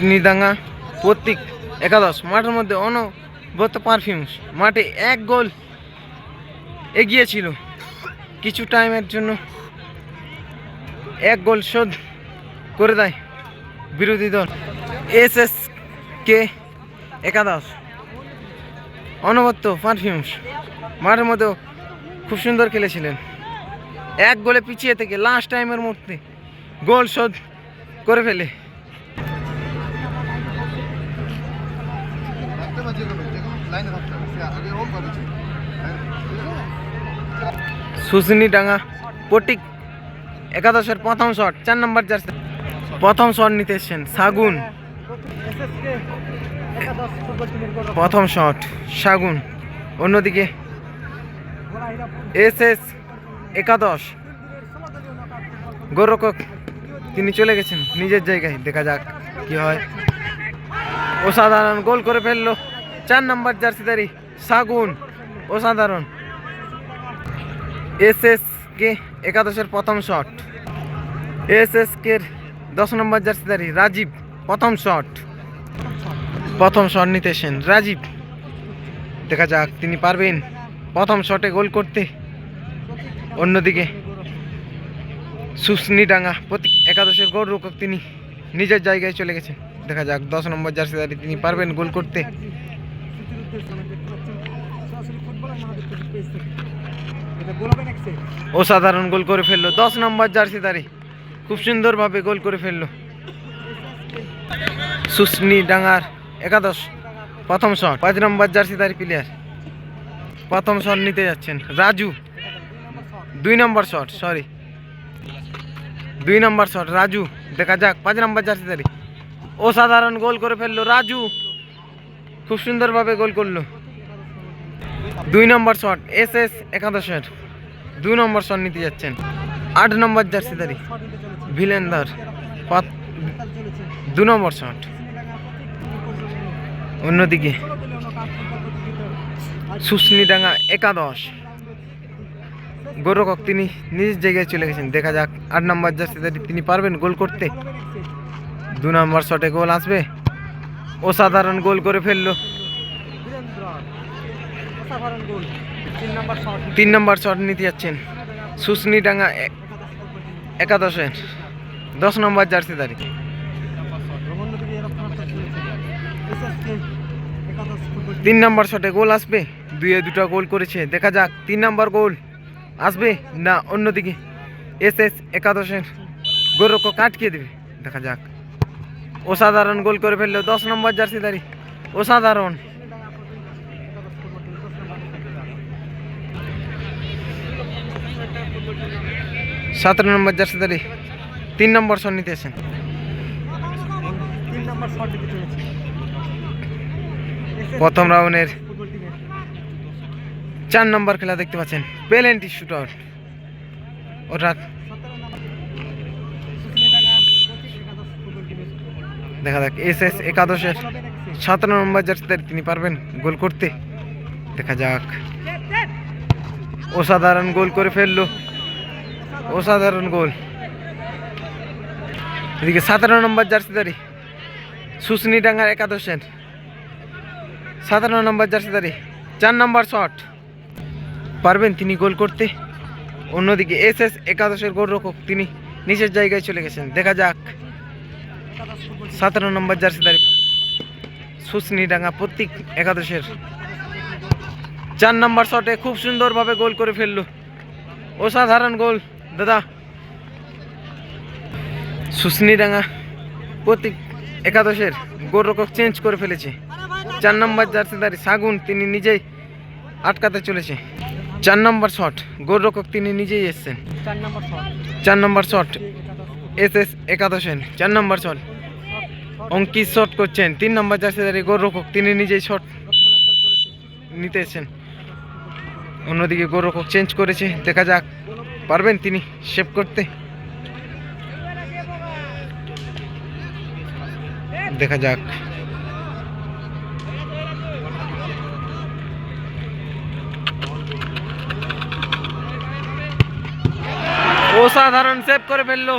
নিদাঙ্গা প্রতীক একাদশ মাঠের মধ্যে অনবত পারফিউমস মাঠে এক গোল এগিয়েছিল। কিছু টাইমের জন্য এক গোল শোধ করে দেয় বিরোধী দল। এস এস কে একাদশ অনবত্য পারফিউমস মাঠের মধ্যেও খুব সুন্দর খেলেছিলেন। এক গোলে পিছিয়ে থেকে লাস্ট টাইমের মধ্যে গোল শোধ করে ফেলে। করেছে সুসনি ডাঙ্গা পটিক একাদশের প্রথম শট, চার নম্বর জার্সি। প্রথম শট নিতে এসছেন সাগুন প্রথম শট সাগুন অন্যদিকে এস এস একাদশ গোরকক তিনি চলে গেছেন, নিজের জায়গায়। দেখা যাক কি হয়। অসাধারণ গোল করে ফেলল। চার নম্বর জার্সিদারি সাগুন, অসাধারণ। এস এস কে একাদশের প্রথম শট। এস এস কে দশ নম্বর জার্সিদারি রাজীব, প্রথম শট। প্রথম শট নিতে এসেন রাজীব। দেখা যাক, তিনি পারবেন প্রথম শটে গোল করতে। অন্যদিকে সুসনি ডাঙ্গা প্রতি একাদশের গোল রক্ষক তিনি নিজের জায়গায় চলে গেছেন। দেখা যাক, দশ নম্বর জার্সিদারি তিনি পারবেন গোল করতে। অসাধারণ গোল করে ফেলল। দশ নম্বর জার্সিদারি খুব সুন্দরভাবে গোল করে ফেলল। সুসনি ডাঙ্গার একাদশ, প্রথম শট। পাঁচ নম্বর জার্সিদারি প্লেয়ার প্রথম শট নিতে যাচ্ছেন রাজু। দুই নম্বর শট সরি দুই নম্বর শট, রাজু। দেখা যাক, পাঁচ নম্বর জার্সিদারি অসাধারণ গোল করে ফেলল রাজু। খুব সুন্দরভাবে গোল করল। দুই নম্বর শট, এস এস একাদশের। দুই নম্বর শট নিতে যাচ্ছেন। আট নম্বর জার্সিদারি ভিলেন্দার। দু নম্বর শট। অন্যদিকে সুস্নিডাঙ্গা একাদশ। গোরকক তিনি নিজ জায়গায় চলে গেছেন। দেখা যাক, আট নম্বর জার্সিদারি তিনি পারবেন গোল করতে। দু নম্বর শটে গোল আসবে। অসাধারণ গোল করে ফেলল। তিন নম্বর শট নিতে যাচ্ছেন। সুসনি ডাঙ্গা এ- একাদশের দশ নম্বর জার্সিদারি তিন নম্বর শটে গোল আসবে। দুয়ে দুটো গোল করেছে। দেখা যাক, তিন নম্বর গোল আসবে না অন্যদিকে। এস এস একাদশের গোরক্ষ কাটকিয়ে দেবে। দেখা যাক। অসাধারণ গোল করে ফেলল, দশ নম্বর জার্সি জার্সিদারি অসাধারণ। সতেরো নম্বর জার্সি জার্সিদারি তিন নম্বর শট এসেছেন প্রথম রাউন্ডের চার নম্বর খেলা দেখতে পাচ্ছেন পেলেন্টি শুট আউট। ওটা দেখা যাক এস এস একাদশের সতেরো নম্বর জার্সিদারি তিনি পারবেন গোল করতে। দেখা যাক। অসাধারণ গোল করে ফেলল। অসাধারণ গোল। এদিকে সতেরো নম্বর জার্সিদারি সুসনি ডাঙ্গার একাদশের। সতেরো নম্বর জার্সিদারি চার নম্বর শট। পারবেন তিনি গোল করতে। অন্যদিকে এস এস একাদশের গোলরক্ষক তিনি নিচের জায়গায় চলে গেছেন। দেখা যাক। সতেরো নম্বর জার্সিদারি সুসনি ডাঙ্গা প্রত্যেক একাদশের। চার নম্বর শটে খুব সুন্দরভাবে গোল করে ফেলল। অসাধারণ গোল দাদা। সুসনিডাঙ্গা প্রতীক একাদশের গোলরক্ষক চেঞ্জ করে ফেলেছে। চার নম্বর জার্সি জার্সিদারি সাগুন তিনি নিজেই আটকাতে চলেছে। চার নম্বর শট গোলরক্ষক তিনি নিজেই এসছেন। চার নম্বর শট এস এস একাদশের চার নম্বর শট অঙ্কিত শট করছেন। তিন নম্বর জার্সিদারি গোলরক্ষক তিনি নিজেই শট নিতে অন্যদিকে গোলরক্ষক চেঞ্জ করেছে। দেখা যাক, পারবেন তিনি সেভ করতে? দেখা যাক। অসাধারণ সেভ করে ফেলল।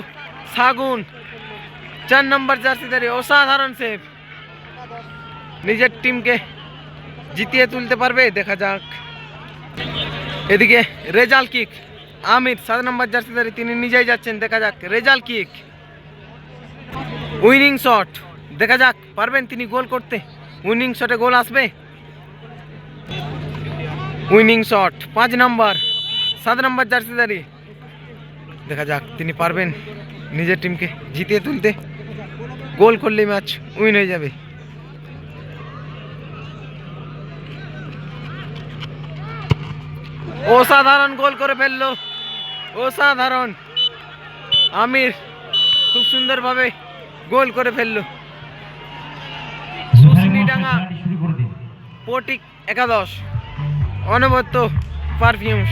সাগুন চার নম্বর জার্সিধারী অসাধারণ সেভ নিজের টিমকে জিতিয়ে তুলতে পারবে, দেখা যাক। এদিকে রেজাল কিক আমির সাত নম্বর জার্সিধারী তিনি নিজেই যাচ্ছেন, দেখা যাক। রেজাল কিক উইনিং শট দেখা যাক, পারবেন তিনি গোল করতে? উইনিং শটে গোল আসবে? উইনিং শট পাঁচ নম্বর, সাত নম্বর জার্সিদারি দেখা যাক তিনি পারবেন নিজের টিমকে জিতিয়ে তুলতে। গোল করলেই ম্যাচ উইন হয়ে যাবে। অসাধারণ গোল করে ফেলল। অসাধারণ। আমির খুব সুন্দরভাবে গোল করে ফেলল। সুসিনিডাঙ্গা পটিক একাদশ। অনবদ্য পারফিউমস